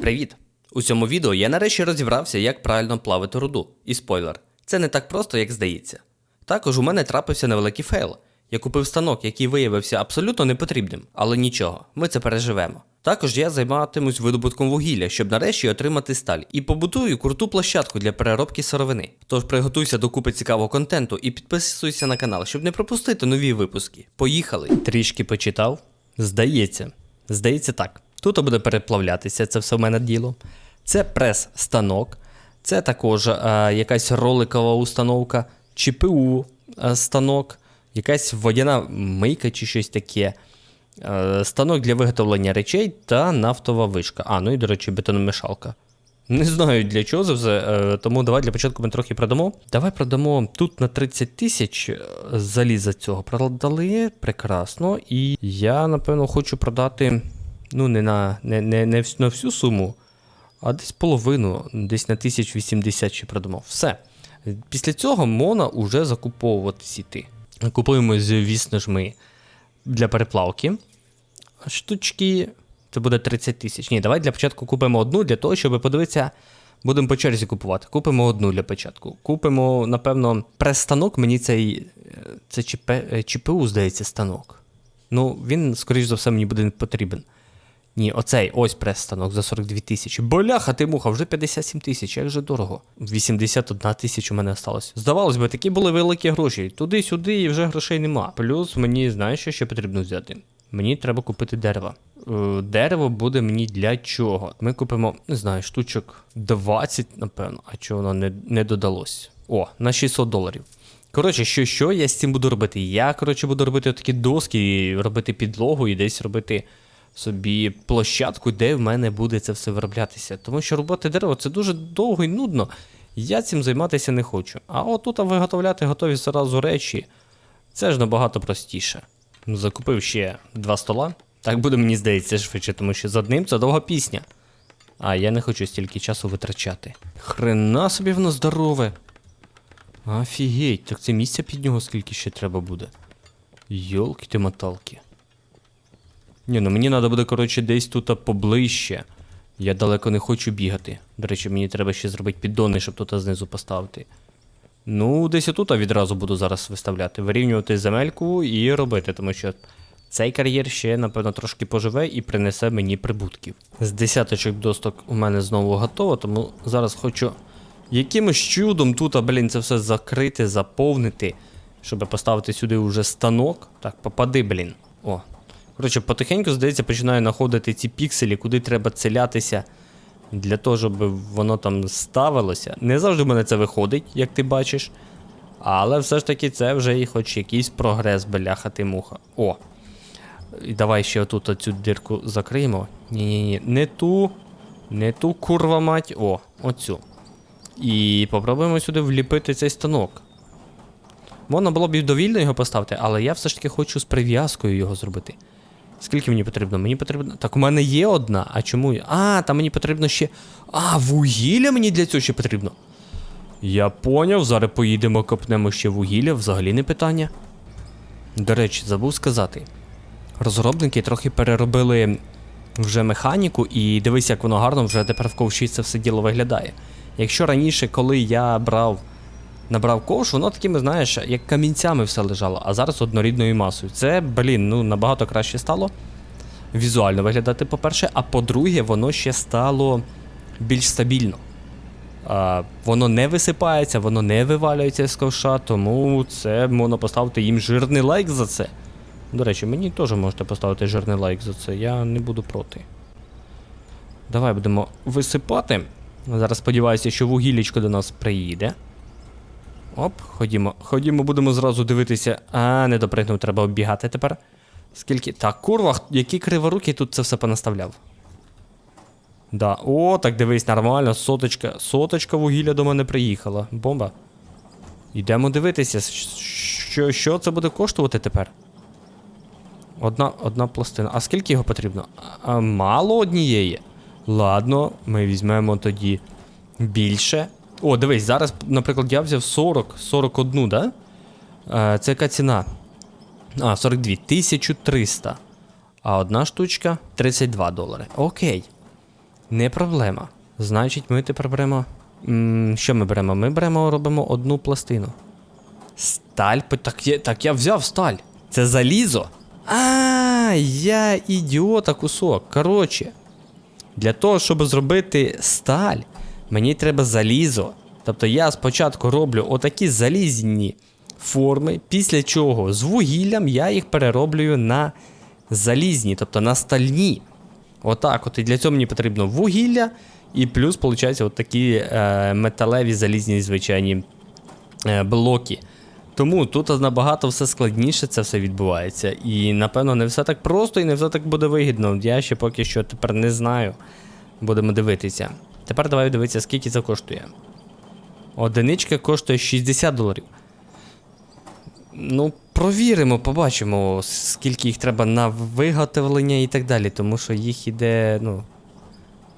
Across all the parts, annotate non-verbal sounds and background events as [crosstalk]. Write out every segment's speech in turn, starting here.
Привіт! У цьому відео я нарешті розібрався, як правильно плавити руду. І спойлер, це не так просто, як здається. Також у мене трапився невеликий фейл. Я купив станок, який виявився абсолютно непотрібним, але нічого, ми це переживемо. Також я займатимусь видобутком вугілля, щоб нарешті отримати сталь, і побудую круту площадку для переробки сировини. Тож приготуйся до купи цікавого контенту і підписуйся на канал, щоб не пропустити нові випуски. Поїхали! Трішки почитав. Здається, здається так. Тут буде переплавлятися, це все в мене діло. Це прес-станок, це також е, якась роликова установка, ЧПУ е, станок, якась водяна мийка чи щось таке. Е, станок для виготовлення речей та нафтова вишка. А, ну і, до речі, бетономішалка. Не знаю для чого це все, е, тому давай для початку ми трохи продамо. Давай продамо тут на 30 тисяч е, заліза цього. Продали прекрасно. І я, напевно, хочу продати ну, не на не, не, не на всю суму, а десь половину, десь на 1080 ще продамо. Все. Після цього можна уже закуповуватись іти. Купуємо, звісно ж, ми для переплавки. Штучки. Це буде 30 тисяч. Ні, давай для початку купимо одну для того, щоб подивитися. Будемо по черзі купувати. Купимо одну для початку. Купимо, напевно, прес-станок. Мені цей. е, Це ЧП, е, ЧПУ, здається, станок. Ну, він, скоріш за все, мені буде не потрібен. Ні, оцей ось прес-станок за 42 тисячі. Боляха, ти муха, вже 57 тисяч, як же дорого. 81 тисяч у мене осталось. Здавалось би, такі були великі гроші. Туди-сюди і вже грошей нема. Плюс мені, знаєш, що ще потрібно взяти? Мені треба купити дерево. Е, Дерево буде мені для чого? Ми купимо, не знаю, штучок 20, напевно, а чого воно не, не додалось. О, на 600 доларів. Коротше, що, що я з цим буду робити? Я, коротше, буду робити такі доски, робити підлогу і десь робити собі площадку, де в мене буде це все вироблятися. Тому що роботи дерева це дуже довго і нудно. Я цим займатися не хочу. А от тут виготовляти готові зразу речі, це ж набагато простіше. Закупив ще два стола. Так буде, мені здається, швидше, тому що з одним це довга пісня. А я не хочу стільки часу витрачати. Хрена собі воно здорове. Офігеть, так це місця під нього скільки ще треба буде. Йолки ти моталки. Ні, ну мені треба буде, коротше, десь тут поближче. Я далеко не хочу бігати. До речі, мені треба ще зробити піддони, щоб тут знизу поставити. Ну, десь отут відразу буду зараз виставляти. Вирівнювати земельку і робити, тому що цей кар'єр ще, напевно, трошки поживе і принесе мені прибутків. З десяточок досток у мене знову готово, тому зараз хочу якимось чудом тут, а, блін, це все закрити, заповнити, щоб поставити сюди уже станок. Так, попади, блін. О. Коротше, потихеньку, здається, починаю знаходити ці пікселі, куди треба целятися для того, щоб воно там ставилося. Не завжди в мене це виходить, як ти бачиш. Але все ж таки це вже і хоч якийсь прогрес, бляха ти муха. О. І давай ще отут оцю дірку закриємо. Ні-ні-ні, не ту, не ту курва мать. О, оцю. І попробуємо сюди вліпити цей станок. Можна було б і довільно його поставити, але я все ж таки хочу з прив'язкою його зробити. Скільки мені потрібно? Мені потрібно. Так, у мене є одна, а чому? А, там мені потрібно ще. А, вугілля мені для цього ще потрібно. Я поняв, зараз поїдемо, копнемо ще вугілля, взагалі не питання. До речі, забув сказати. Розробники трохи переробили вже механіку, і дивись, як воно гарно вже тепер в ковші це все діло виглядає. Якщо раніше, коли я брав, набрав ковш, воно такими, знаєш, як камінцями все лежало, а зараз однорідною масою. Це, блін, ну набагато краще стало. Візуально виглядати, по-перше, а по-друге, воно ще стало більш стабільно. А, воно не висипається, воно не вивалюється з ковша, тому це можна поставити їм жирний лайк за це. До речі, мені теж можете поставити жирний лайк за це, я не буду проти. Давай будемо висипати. Зараз сподіваюся, що вугіллячко до нас приїде. Оп, ходімо. Ходімо, будемо зразу дивитися. А, не допригнув, треба оббігати тепер. Скільки. Так, курва, які криворуки тут це все понаставляв. Да. О, так дивись, нормально, соточка. Соточка вугілля до мене приїхала. Бомба. Йдемо дивитися, що, що це буде коштувати тепер. Одна, одна пластина. А скільки його потрібно? А, мало однієї. Ладно, ми візьмемо тоді більше. О, дивись, зараз, наприклад, я взяв 40, 41, да? Е, це яка ціна? А, 42. 1300. А одна штучка 32 долари. Окей. Не проблема. Значить, ми тепер беремо. Що ми беремо? Ми беремо, робимо одну пластину. Сталь? Так я, так я взяв сталь. Це залізо. А, я ідіота кусок. Коротше. Для того, щоб зробити сталь, мені треба залізо. Тобто я спочатку роблю отакі залізні форми, після чого з вугіллям я їх перероблюю на залізні, тобто на стальні. Отак, от і для цього мені потрібно вугілля, і плюс, виходить, от такі е, металеві залізні звичайні е, блоки. Тому тут набагато все складніше це все відбувається. І напевно не все так просто і не все так буде вигідно. Я ще поки що тепер не знаю. Будемо дивитися. Тепер давай дивитися, скільки це коштує. Одиничка коштує 60 доларів. Ну, провіримо, побачимо, скільки їх треба на виготовлення і так далі, тому що їх іде, ну,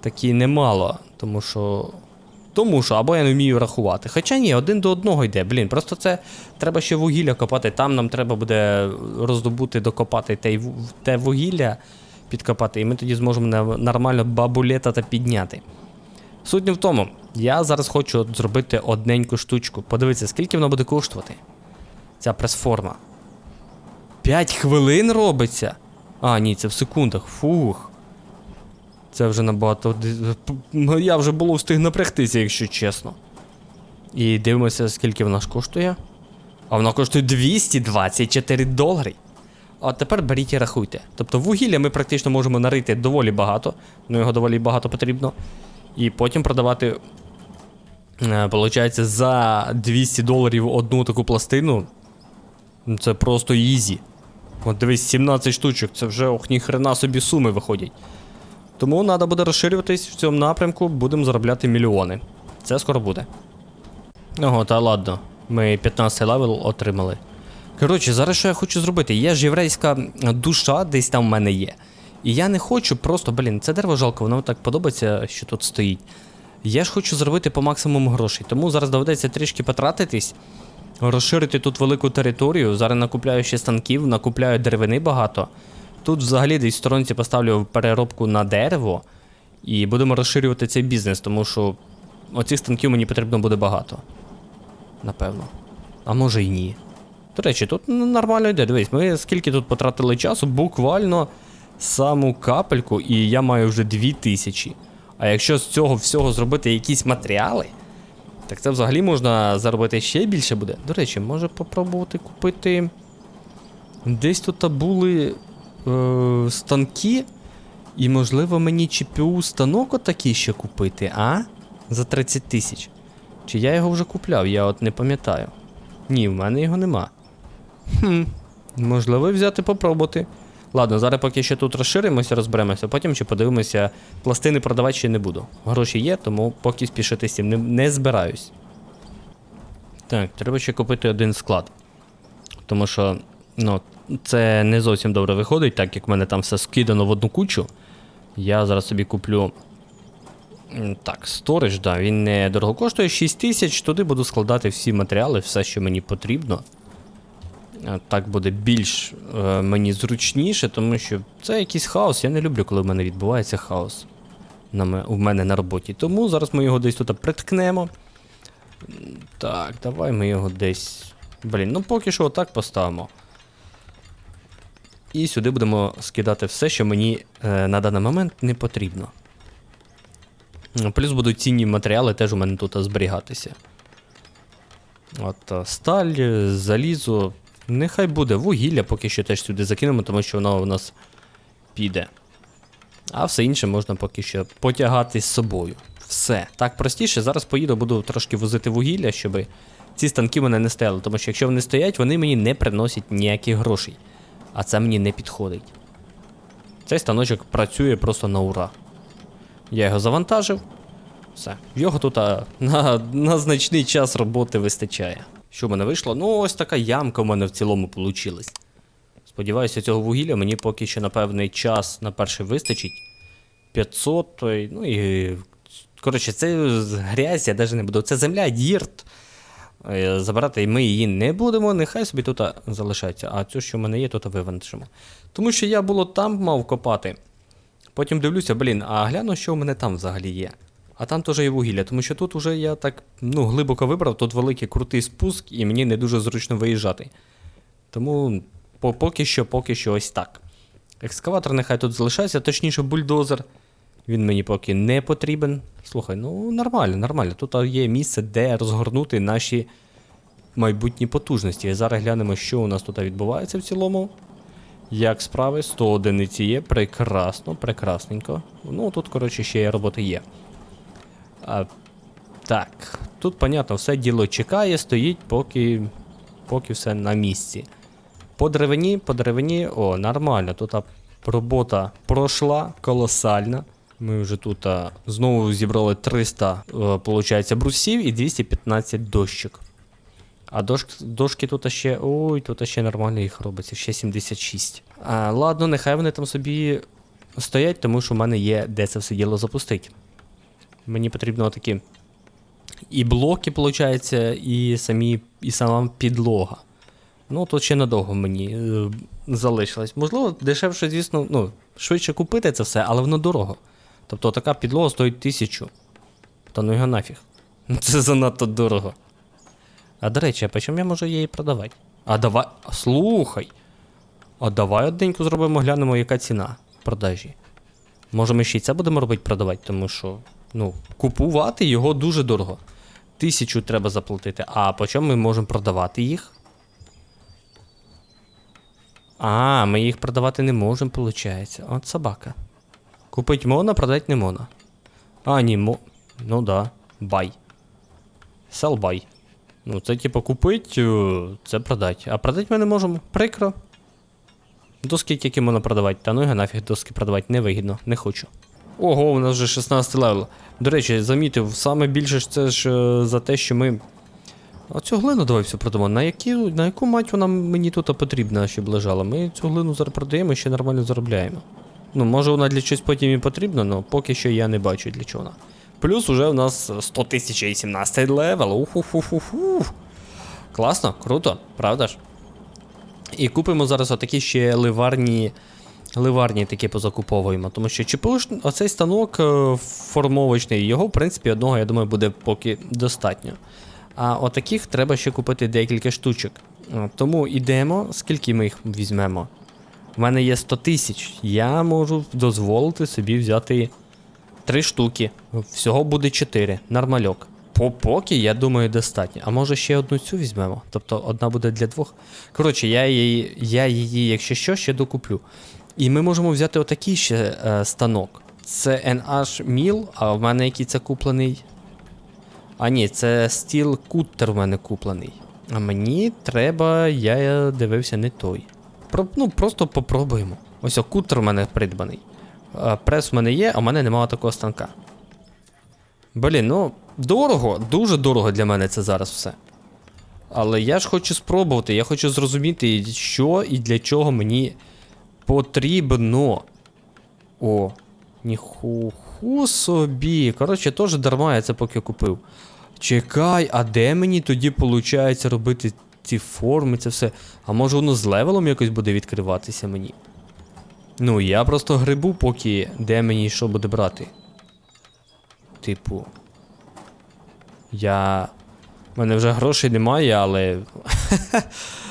такі немало. Тому що. Тому що, або я не вмію рахувати. Хоча ні, один до одного йде. Блін, просто це треба ще вугілля копати. Там нам треба буде роздобути, докопати те, те вугілля, підкопати, і ми тоді зможемо нормально бабулета та підняти. Суть не в тому, я зараз хочу зробити одненьку штучку. Подивіться, скільки воно буде коштувати. Ця прес-форма. 5 хвилин робиться. А, ні, це в секундах. Фух. Це вже набагато. ну, Я вже було встиг напрягтися, якщо чесно. І дивимося, скільки вона ж коштує. А вона коштує 224 долари. А тепер беріть і рахуйте. Тобто вугілля ми практично можемо нарити доволі багато, ну його доволі багато потрібно. І потім продавати, е, получається, за 200 доларів одну таку пластину. Ну, Це просто ізі. От дивись, 17 штучок, це вже ох, ніхрена собі суми виходять. Тому треба буде розширюватись в цьому напрямку, будемо заробляти мільйони. Це скоро буде. Ого, та ладно. Ми 15 левел отримали. Коротше, зараз що я хочу зробити? Є ж єврейська душа, десь там в мене є. І я не хочу просто, блін, це дерево жалко, воно так подобається, що тут стоїть. Я ж хочу зробити по максимуму грошей, тому зараз доведеться трішки потратитись, розширити тут велику територію. Зараз накупляю ще станків, накупляю деревини багато. Тут взагалі десь в сторонці поставлю переробку на дерево і будемо розширювати цей бізнес, тому що оцих станків мені потрібно буде багато. Напевно. А може й ні. До речі, тут ну, нормально йде. Дивись, ми скільки тут потратили часу, буквально саму капельку, і я маю вже 2000. А якщо з цього всього зробити якісь матеріали, так це взагалі можна заробити ще більше буде. До речі, може попробувати купити. Десь тут були е, станки, і можливо мені ЧПУ станок отакий ще купити, а? За 30 тисяч. Чи я його вже купляв, я от не пам'ятаю. Ні, в мене його нема. Хм, можливо, взяти попробувати. Ладно, зараз поки ще тут розширимося, розберемося, потім ще подивимося. Пластини продавати ще не буду. Гроші є, тому поки спішити з цим не, не збираюсь. Так, треба ще купити один склад. Тому що, ну, це не зовсім добре виходить, так як в мене там все скидано в одну кучу. Я зараз собі куплю. Так, сторож, да, він не дорого коштує 6 тисяч, туди буду складати всі матеріали, все, що мені потрібно. А Так буде більш е, мені зручніше, тому що це якийсь хаос. Я не люблю, коли в мене відбувається хаос на у мене на роботі. Тому зараз ми його десь тут приткнемо. Так, давай ми його десь. Блін, ну поки що отак поставимо. І сюди будемо скидати все, що мені е, на даний момент не потрібно. Ну, Плюс будуть цінні матеріали теж у мене тут зберігатися. От, сталь, е, залізо. Нехай буде вугілля, поки що теж сюди закинемо, тому що воно у нас піде. А все інше можна поки що потягати з собою. Все. Так простіше. Зараз поїду, буду трошки возити вугілля, щоб ці станки мене не стояли. Тому що якщо вони стоять, вони мені не приносять ніяких грошей. А це мені не підходить. Цей станочок працює просто на ура. Я його завантажив. Все. Його тут а, на, на значний час роботи вистачає. Що в мене вийшло? Ну, ось така ямка в мене в цілому вийшла. Сподіваюся, цього вугілля мені поки що на певний час на перший вистачить. 500, ну і. Коротше, це грязь, я навіть не буду. Це земля, дірт. е, забирати, і ми її не будемо, нехай собі тут залишається. А цю, що в мене є, тут вивантажимо. Тому що я було там мав копати. Потім дивлюся, блін, а гляну, що в мене там взагалі є. А там теж є вугілля, тому що тут уже я так ну, глибоко вибрав, тут великий крутий спуск, і мені не дуже зручно виїжджати. Тому поки що, поки що ось так. Екскаватор нехай тут залишається, точніше бульдозер. Він мені поки не потрібен. Слухай, ну нормально, нормально. Тут є місце, де розгорнути наші майбутні потужності. Зараз глянемо, що у нас тут відбувається в цілому. Як справи? 100 одиниць є. Прекрасно, прекрасненько. Ну, тут, коротше, ще роботи є. А, так, тут, понятно, все діло чекає, стоїть, поки, поки все на місці. По деревині, по деревині, о, нормально. Тут а, робота пройшла колосальна. Ми вже тут а, знову зібрали 300, е, получається, брусів і 215 дощок. А дошк, дошки тут ще. Ой, тут ще нормально їх робиться, ще 76. А, ладно, нехай вони там собі стоять, тому що в мене є де це все діло запустити. Мені потрібно такі і блоки, виходить, і самі, і сама підлога. Ну, тут ще надовго мені е, залишилось. Можливо, дешевше, звісно, ну, швидше купити це все, але воно дорого. Тобто така підлога стоїть тисячу. Та ну його нафіг. Це занадто дорого. А до речі, а по чому я можу її продавати? А давай. Слухай. А давай одненьку зробимо, глянемо, яка ціна продажі. Може, ми ще й це будемо робити продавати, тому що, ну, купувати його дуже дорого. Тисячу треба заплатити. А по чому ми можемо продавати їх? А, ми їх продавати не можемо, виходить. От собака. Купить можна, продати не можна. А, ні, мо... Ну да. Бай. Sell buy. Ну, це типу купить, е, це продати. А продати ми не можемо. Прикро. Доски тільки можна продавати. Та ну його нафіг доски продавати невигідно, не хочу. Ого, у нас вже 16 левел. До речі, замітив, саме більше це ж е, за те, що ми. А цю глину давай все продамо. На, які, на яку мать вона мені тут потрібна, щоб лежала? Ми цю глину зараз продаємо і ще нормально заробляємо. Ну, може вона для чогось потім і потрібна, але поки що я не бачу для чого вона. Плюс уже у нас 100 тисяч і 17 левел. Уху-ху-ху-ху. Класно, круто, правда ж? І купимо зараз отакі ще ливарні. Ливарні такі позакуповуємо, тому що ЧПУш, оцей станок е, формовочний, його, в принципі, одного, я думаю, буде поки достатньо. А отаких треба ще купити декілька штучок. Е, Тому йдемо, скільки ми їх візьмемо. У мене є 100 тисяч. Я можу дозволити собі взяти 3 штуки. Всього буде 4. Нормальок. По поки, я думаю, достатньо. А може ще одну цю візьмемо? Тобто одна буде для двох. Коротше, я її, я її, якщо що, ще докуплю. І ми можемо взяти отакий ще е, станок. Це NH Mill, а в мене який це куплений. А ні, це Steel Cutter в мене куплений. А мені треба, я дивився не той. Про, ну, просто попробуємо. Ось кутер в мене придбаний. А, прес в мене є, а в мене немає такого станка. Блін, ну, дорого, дуже дорого для мене це зараз все. Але я ж хочу спробувати, я хочу зрозуміти, що і для чого мені потрібно. О, ніхуху собі. Коротше, теж дарма я це поки купив. Чекай, а де мені тоді виходить робити ці форми, це все? А може воно з левелом якось буде відкриватися мені? Ну, я просто грибу, поки де мені що буде брати. Типу. Я. У мене вже грошей немає, але. [laughs]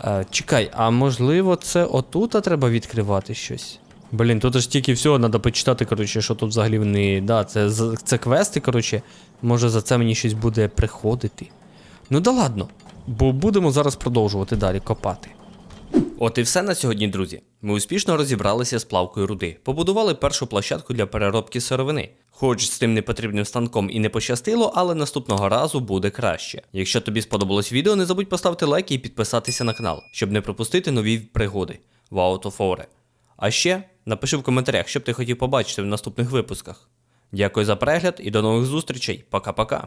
Е, Чекай, а можливо, це отут треба відкривати щось? Блін, тут ж тільки всього треба почитати, коротше, що тут взагалі вони. Да, це, це квести, коротше. Може за це мені щось буде приходити. Ну да ладно. Бо будемо зараз продовжувати далі копати. От і все на сьогодні, друзі. Ми успішно розібралися з плавкою руди, побудували першу площадку для переробки сировини. Хоч з тим непотрібним станком і не пощастило, але наступного разу буде краще. Якщо тобі сподобалось відео, не забудь поставити лайк і підписатися на канал, щоб не пропустити нові пригоди в Out of А ще напиши в коментарях, що б ти хотів побачити в наступних випусках. Дякую за перегляд і до нових зустрічей. Пока-пока.